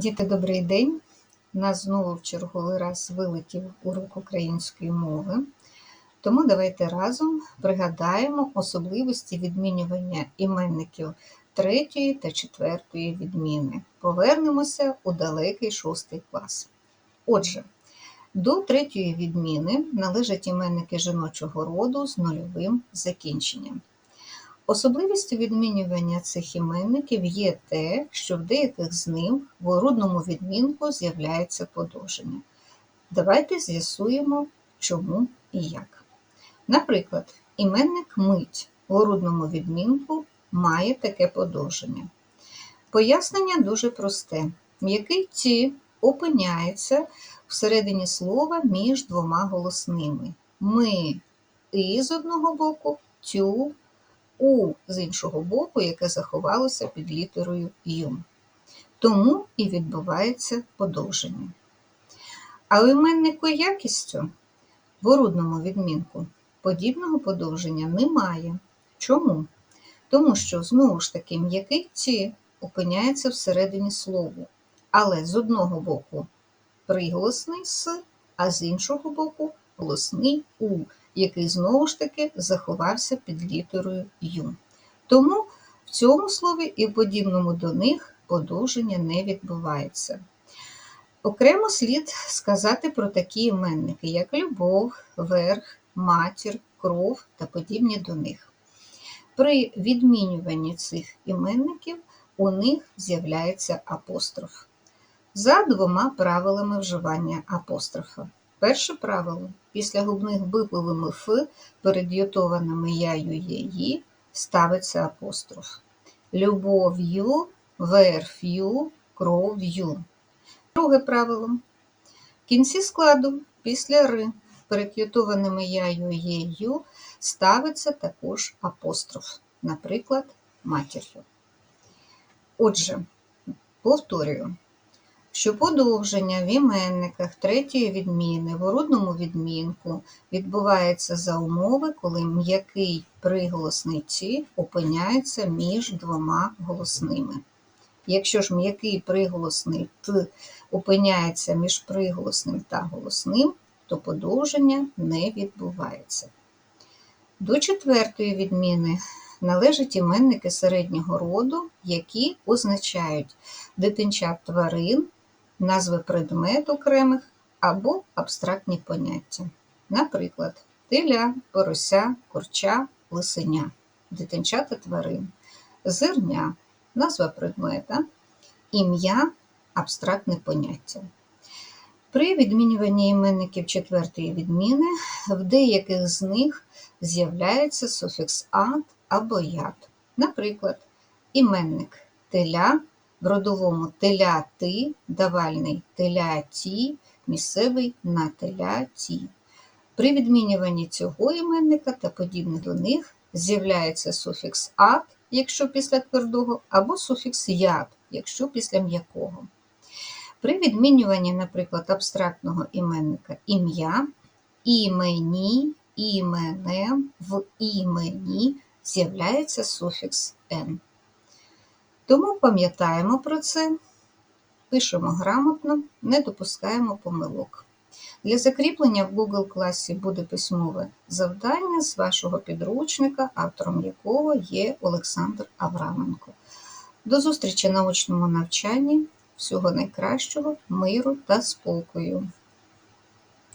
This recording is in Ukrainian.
Діти, добрий день! Нас знову в черговий раз вилетів урок української мови. Тому давайте разом пригадаємо особливості відмінювання іменників третьої та четвертої відміни. Повернемося у далекий шостий клас. Отже, до третьої відміни належать іменники жіночого роду з нульовим закінченням. Особливістю відмінювання цих іменників є те, що в деяких з них в орудному відмінку з'являється подовження. Давайте з'ясуємо, чому і як. Наприклад, іменник мить в орудному відмінку має таке подовження. Пояснення дуже просте. М'який ті опиняється всередині слова між двома голосними. Ми і з одного боку, тю у з іншого боку, яке заховалося під літерою Ю. Тому і відбувається подовження. А у іменнику якістю в орудному відмінку подібного подовження немає. Чому? Тому що, знову ж таки, м'який ті опиняється всередині слову, але з одного боку приголосний с, а з іншого боку голосний у який знову ж таки заховався під літерою Ю. Тому в цьому слові і в подібному до них подовження не відбувається. Окремо слід сказати про такі іменники, як любов, верх, матір, кров та подібні до них. При відмінюванні цих іменників у них з'являється апостроф. За двома правилами вживання апострофа. Перше правило. Після губних випливами Ф перед йотованими яю єї ставиться апостроф. Любов'ю, верф'ю, кров'ю. Друге правило. В кінці складу після Р перед йотованими яю єю ставиться також апостроф, наприклад, матір'ю. Отже, повторюю що подовження в іменниках третьої відміни в орудному відмінку відбувається за умови, коли м'який приголосний «ці» опиняється між двома голосними. Якщо ж м'який приголосний Т опиняється між приголосним та голосним, то подовження не відбувається. До четвертої відміни належать іменники середнього роду, які означають дитинчат тварин назви предмет окремих або абстрактні поняття. Наприклад, теля, порося, корча, лисеня, дитинчата тварин, зерня, назва предмета, ім'я абстрактне поняття. При відмінюванні іменників четвертої відміни в деяких з них з'являється суфікс ад або яд. Наприклад, іменник теля родовому теляти, давальний теляті, місцевий на теляті. При відмінюванні цього іменника та подібних до них з'являється суфікс ат, якщо після твердого, або суфікс яд, якщо після м'якого. При відмінюванні, наприклад, абстрактного іменника ім'я, імені, імене, в імені з'являється суфікс н. Тому пам'ятаємо про це, пишемо грамотно, не допускаємо помилок. Для закріплення в Google класі буде письмове завдання з вашого підручника, автором якого є Олександр Авраменко. До зустрічі на очному навчанні. Всього найкращого, миру та спокою!